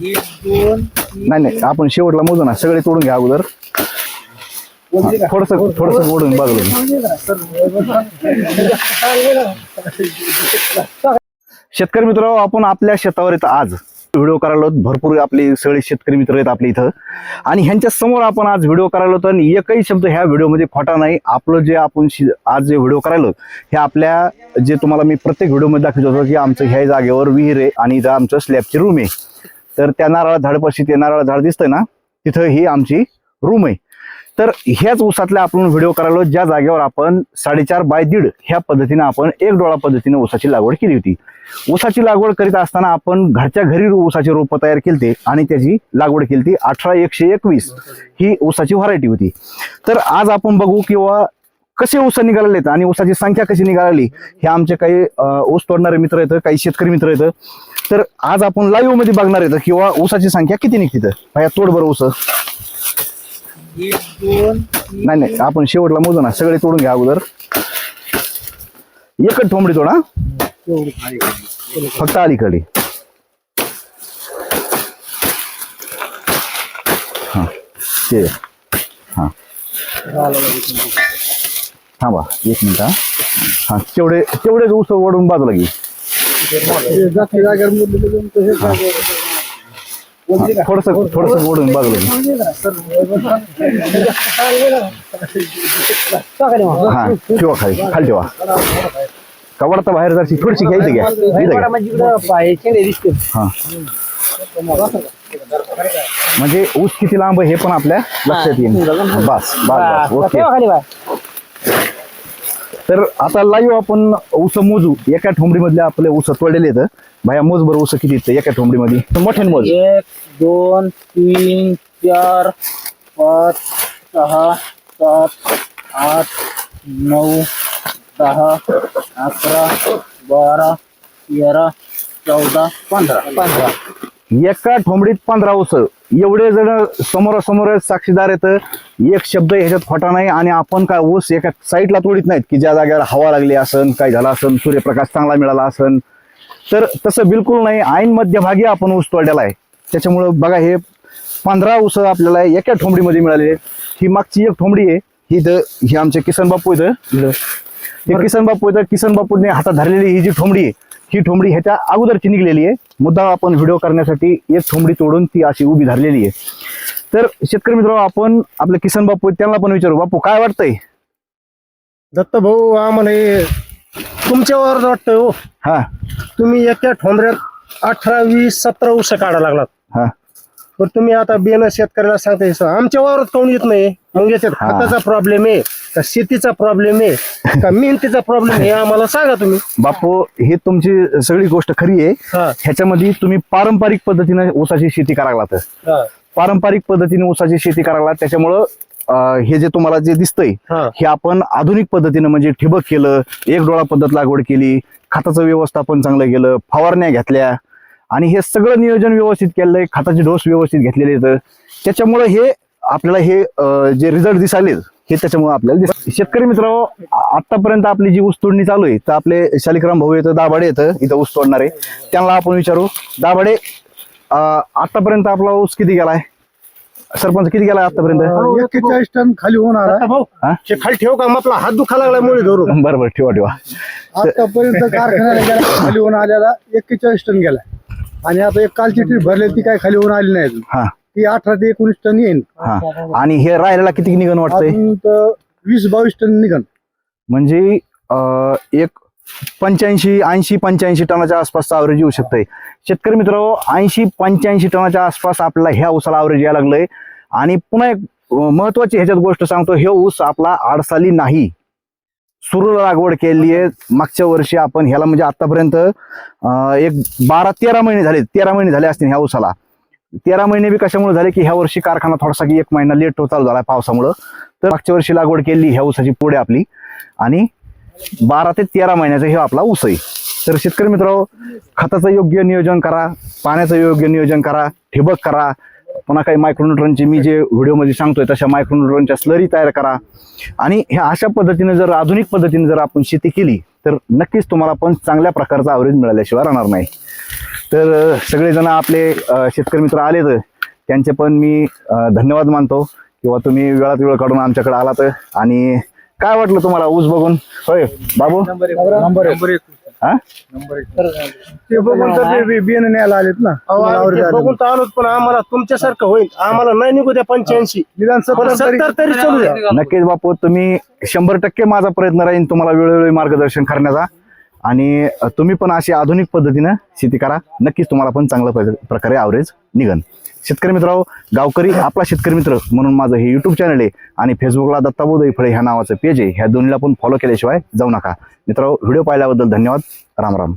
नाही नाही आपण शेवटला मोजू ना. सगळे तोडून घ्या अगोदर. थोडस थोडस ओढून बाजूला शेतकरी मित्र आपण आपल्या शेतावर येतं आज. व्हिडिओ करायला. भरपूर आपले सगळे शेतकरी मित्र आहेत आपल्या इथं. आणि ह्यांच्या समोर आपण आज व्हिडिओ करायला होतो आणि एकही शब्द ह्या व्हिडिओमध्ये खोटा नाही. आपलं जे आपण आज जे व्हिडिओ करायला हे आपल्या जे तुम्हाला मी प्रत्येक व्हिडिओमध्ये दाखवत होतो की आमचं ह्या जागेवर विहीर आहे आणि इथं आमचं स्लॅबची रूम आहे. तर त्या नारळा झाडपाशी ते नारळा झाड दिसतंय ना तिथं ही आमची रूम आहे. तर ह्याच उसातल्या आपण व्हिडिओ करायला ज्या जागेवर आपण साडेचार बाय दीड ह्या पद्धतीने आपण एक डोळा पद्धतीने ऊसाची लागवड केली होती. ऊसाची लागवड करीत असताना आपण घरच्या घरी ऊसाचे रोपं तयार केलते आणि त्याची लागवड केली अठरा एकशे एकवीस. ही ऊसाची व्हरायटी होती. तर आज आपण बघू किंवा कसे ऊस निघालेले आहेत आणि ऊसाची संख्या कशी निघाली हे आमचे काही ऊस तोडणारे मित्र आहेत काही शेतकरी मित्र आहेत. तर आज आपण लाईव्हमध्ये बघणार आहेत किंवा ऊसाची संख्या किती निघते भाया तोड बरं ऊस. नाही नाही आपण शेवटला मोजू ना. सगळे तोडून घ्या अगोदर. एकच ठोंबडी तोडा. फक्त अलीकडे. हा ते. हा. थांबा एक मिनिट हा. हा तेवढे तेवढे ऊस ओढून बाजूला घे. थोडस थोडस ओढून बाजूला घे. हा ठेवा खाली खाली ठेवा. कवडता बाहेर जरशी थोडीशी घ्यायची घ्या. हा. म्हणजे ऊस किती लांब हे पण आपल्या लक्षात येईल. बस बस बस. ओके. तर आता लाईव्ह आपण ऊस मोजू. एका ठोंबडी मधले आपले ऊस तोडलेले आहेत. भाया मोज बरं ऊस किती आहेत एका ठोंबडीमध्ये मोठ्याने मोज. एक दोन तीन चार पाच सहा सात आठ नऊ दहा अकरा बारा तेरा चौदा पंधरा. पंधरा. एका ठोंबडीत पंधरा ऊस एवढे जण समोरासमोर साक्षीदार येत एक शब्द ह्याच्यात खोटा नाही आणि आपण काय ऊस एका साईडला तोडीत नाहीत की ज्या जागेवर हवा लागली असन काय झालं असन सूर्यप्रकाश चांगला मिळाला असन. तर तसं बिलकुल नाही. ऐन मध्यभागी आपण ऊस तोडलेला आहे. त्याच्यामुळं बघा हे पंधरा ऊस आपल्याला एका ठोंबडीमध्ये मिळाले ही मागची एक ठोंबडी आहे. ही इथं ही आमचे किसन बापू इथं. किसन बापू इथं किसन बापूने हातात धरलेली ही जी ठोंबडी आहे ही ठोंबडी ह्याच्या अगोदरची निघलेली आहे. मुद्दा आपण व्हिडिओ करण्यासाठी एक ठोंबडी तोडून ती अशी उभी धरलेली आहे. तर शेतकरी मित्र आपण आपले किसन बापू आहेत, त्यांना पण विचारू. बापू काय वाटतंय? दत्त भाऊ आम्हाला हे तुमच्यावर वाटतं हो. हा. तुम्ही एका ठोंबऱ्यात अठरा वीस सतरा वर्ष काढा लागलात. हा. पण तुम्ही आता बियाणं शेतकऱ्याला सांगता येतं आमच्या वावरात काऊन येत नाही? मग याच्यात हा. खताचा प्रॉब्लेम आहे का शेतीचा प्रॉब्लेम आहे का मेहनतीचा प्रॉब्लेम आहे हे आम्हाला सांगा तुम्ही. बापू ही तुमची सगळी गोष्ट खरी आहे. हा. ह्याच्यामध्ये तुम्ही पारंपरिक पद्धतीने ऊसाची शेती करायला लागतं हा. पारंपरिक पद्धतीने ऊसाची शेती करायला लागतं. त्याच्यामुळं अं, हे जे तुम्हाला जे दिसतंय हा. हे आपण आधुनिक पद्धतीनं म्हणजे ठिबक केलं एक डोळा पद्धत लागवड केली खताचं व्यवस्थापन चांगलं केलं फवारण्या घेतल्या आणि हे सगळं नियोजन व्यवस्थित केलंय खताचे डोस व्यवस्थित घेतलेले आहेत. त्याच्यामुळं हे आपल्याला हे जे रिझल्ट दिसाले हे त्याच्यामुळे आपल्याला दिस शेतकरी मित्र आतापर्यंत आपली जी ऊस तोडणी चालू आहे तर आपले शालिकराम भाऊ येतं दाभाडे येतं इथं ऊस तोडणारे त्यांना आपण विचारू. दाभाडे आतापर्यंत आपला ऊस किती गेलाय? सरपंच किती गेलाय आतापर्यंत? एक्केचाळीस टन खाली होणार भाऊ खाली ठेव का? मग आपला हात दुखा लागला मुळे धरून. बरं बरं ठेवा ठेवा. आतापर्यंत कारखान्याला खाली होऊन आलेला एक्केचाळीस टन गेला आणि आता एक कालची ट्रीप भरली ती काय खाली होऊन आली नाही हा. ती अठरा ते एकोणीस टन येईल हा. आणि हे राहिलेला किती निघन वाटतंय? अजून तर वीस बावीस टन निघन. म्हणजे अं, एक पंच्याऐंशी ऐंशी पंच्याऐंशी टनाच्या आसपासचा अवरेज येऊ शकतंय. शेतकरी मित्र ऐंशी पंच्याऐंशी टनाच्या आसपास आपल्याला ह्या ऊसाला अवरेज यायला लागलंय. आणि पुन्हा एक महत्वाची ह्याच्यात गोष्ट सांगतो हे ऊस आपला आडसाली नाही. सुरू लागवड केली आहे. मागच्या वर्षी आपण ह्याला म्हणजे आतापर्यंत एक बारा तेरा महिने झाले. तेरा महिने झाले असतील ह्या ऊसाला. तेरा महिने बी कशामुळे झाले की ह्या वर्षी कारखाना थोडासा की एक महिना लेट चालू झाला पावसामुळं. तर मागच्या वर्षी लागवड केली ह्या ऊसाची पुढे आपली. आणि बारा ते तेरा महिन्याचा हे आपला ऊस आहे. तर शेतकरी मित्र खताचं योग्य नियोजन करा पाण्याचं योग्य नियोजन करा ठिबक करा पुन्हा काही मायक्रोन्युट्रॉनचे मी जे व्हिडिओमध्ये सांगतोय तशा मायक्रोन्युट्रॉनच्या स्लरी तयार करा. आणि ह्या अशा पद्धतीने जर आधुनिक पद्धतीने जर आपण शेती केली तर नक्कीच तुम्हाला पण चांगल्या प्रकारचा आवरेज मिळाल्याशिवाय राहणार नाही. तर सगळेजण आपले शेतकरी मित्र आलेत त्यांचे पण मी धन्यवाद मानतो. किंवा तुम्ही वेळात वेळ काढून आमच्याकडे आलात. आणि काय वाटलं तुम्हाला ऊस बघून? होय बाबू? नंबर एक. हा? ते बघून तर ते बी- बियाणं न्यायला आलेत ना. तुम्हाला आवडत आलं. बघून तर आलोच पण आम्हाला तुमच्यासारखं होईल. आम्हाला नाही निघू द्या पंच्याऐंशी. निदान सत्तर तरी सत्तर तरी चलू द्या. नक्कीच बापू तुम्ही शंभर टक्के माझा प्रयत्न राहील तुम्हाला वेळोवेळी मार्गदर्शन करण्याचा. आणि तुम्ही पण अशी आधुनिक पद्धतीनं शेती करा. नक्कीच तुम्हाला पण चांगल्या प्रकारे ॲव्हरेज निघन. शेतकरी मित्रांनो गावकरी आपला शेतकरी मित्र म्हणून माझं हे युट्यूब चॅनल आहे आणि फेसबुकला दत्ताबोध फळे ह्या नावाचं पेज आहे. ह्या दोन्हीला पण फॉलो केल्याशिवाय जाऊ नका. मित्रांनो व्हिडिओ पाहिल्याबद्दल धन्यवाद. राम राम.